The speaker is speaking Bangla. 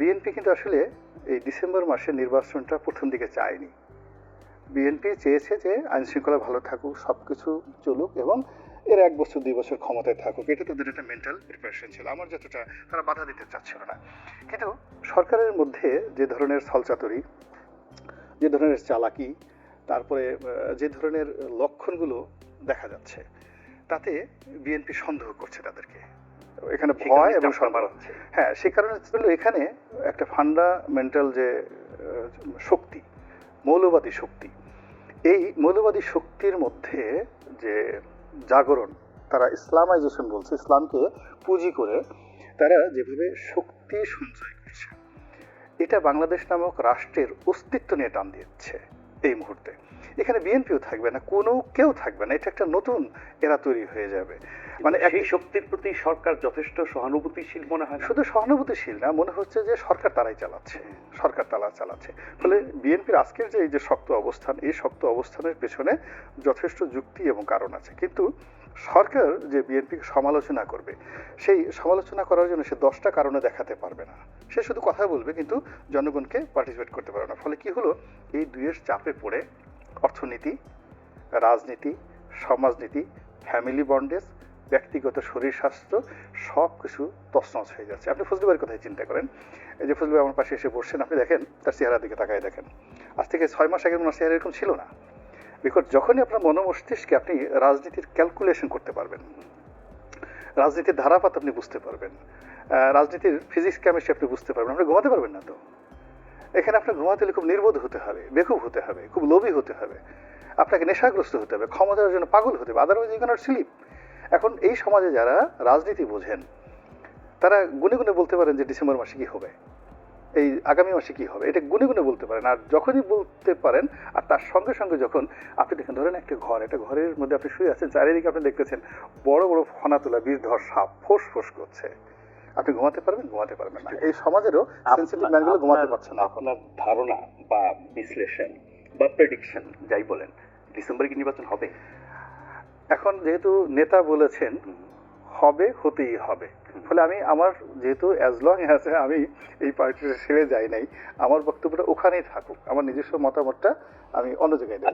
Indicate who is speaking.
Speaker 1: বিএনপি কিন্তু আসলে এই ডিসেম্বর মাসে নির্বাচনটা প্রথম দিকে চায়নি। বিএনপি চেয়েছে যে আইন শৃঙ্খলা ভালো থাকুক সব কিছু চলুক এবং এর এক বছর, দুই বছর ক্ষমতায় থাকুক। এটা তাদের একটা মেন্টাল প্রিপারেশন ছিল। আমার যতটা তারা বাধা দিতে চাচ্ছিল না। কিন্তু সরকারের মধ্যে যে ধরনের ছলচাতুরি, যে ধরনের চালাকি, তারপরে যে ধরনের লক্ষণগুলো দেখা যাচ্ছে, তাতে বিএনপি সন্দেহ করছে তাদেরকে। এখানে ভয় এবং হ্যাঁ সে কারণে ছিল এখানে একটা ফান্ডামেন্টাল যে শক্তি মৌলবাদী শক্তি এই মৌলবাদী শক্তির মধ্যে যে জাগরণ তারা ইসলামাইজেশন বলছে ইসলামকে পুঁজি করে তারা যেভাবে শক্তি সঞ্চয় করছে এটা বাংলাদেশ নামক রাষ্ট্রের অস্তিত্ব নিয়ে টান দিচ্ছে এই মুহূর্তে। এখানে বিএনপিও থাকবে না কোনো কেউ থাকবে না এটা একটা নতুন এরা তৈরি হয়ে যাবে।
Speaker 2: মানে একই শক্তির প্রতি সরকার যথেষ্ট সহানুভূতিশীল মনে হয়
Speaker 1: শুধু সহানুভূতিশীল না মনে হচ্ছে যে সরকার তারাই চালাচ্ছে। সরকার তারা চালাচ্ছে। ফলে বিএনপির আজকের যে এই যে শক্ত অবস্থান এই শক্ত অবস্থানের পেছনে যথেষ্ট যুক্তি এবং কারণ আছে। কিন্তু সরকার যে বিএনপিকে সমালোচনা করবে সেই সমালোচনা করার জন্য সে দশটা কারণে দেখাতে পারবে না। সে শুধু কথা বলবে কিন্তু জনগণকে পার্টিসিপেট করতে পারবে না। ফলে কি হলো? এই দুইয়ের চাপে পড়ে অর্থনীতি রাজনীতি সমাজনীতি ফ্যামিলি বন্ডেজ ব্যক্তিগত শরীর স্বাস্থ্য, সব কিছু তছনছ হয়ে যাচ্ছে। আপনি ফজলুবাইয়ের কথাই চিন্তা করেন। এই যে ফজলুবাই আমার পাশে এসে বসছেন, আপনি দেখেন তার চেহারার দিকে তাকায় দেখেন। আজ থেকে ছয় মাস আগে ওনার চেহারা এরকম ছিল না। বিকজ যখনই আপনার মনোমস্তিষ্কে আপনি রাজনীতির ক্যালকুলেশন করতে পারবেন, রাজনীতির ধারাপাত আপনি বুঝতে পারবেন রাজনীতির ফিজিক্স কেমিস্ট্রি আপনি বুঝতে পারবেন, আপনি ঘুমাতে পারবেন না তো। এখানে আপনার ঘুমাতে হলে খুব নির্বোধ হতে হবে, বেকুব হতে হবে, খুব লোভী হতে হবে। আপনাকে নেশাগ্রস্ত হতে হবে, ক্ষমতার জন্য পাগল হতে হবে আদারওয়াইজ ইউ স্লিপ এখন এই সমাজে যারা রাজনীতি বোঝেন তারা গুনে গুনে বলতে পারেন যে ডিসেম্বর মাসে কি হবে? এই আগামী মাসে কি হবে? এটা গুনে গুনে বলতে পারেন। আর যখনই বলতে পারেন আর তার সঙ্গে সঙ্গে যখন আপনি দেখেন ধরেন একটা ঘর একটা ঘরের মধ্যে আপনি শুয়ে আছেন চারিদিকে আপনি দেখতেছেন বড় বড় ফনা তোলা বিষধর সাপ ফোস ফোস করছে। আপনি ঘুমাতে পারবেন ঘুমাতে পারবেন না। এই সমাজেরও সেন্সিটিভ ম্যানগুলো ঘুমাতে পারছে না
Speaker 2: আপনার ধারণা বা বিশ্লেষণ বা প্রেডিকশন যাই বলেন ডিসেম্বরে কি নির্বাচন হবে?
Speaker 1: এখন যেহেতু নেতা বলেছেন হবে হতেই হবে। ফলে আমি আমার যেহেতু অ্যাজ লং অ্যাজ আমি এই পার্টিটা ছেড়ে যাই নাই আমার বক্তব্যটা ওখানেই থাকুক। আমার নিজস্ব মতামতটা আমি অন্য জায়গায় দেব।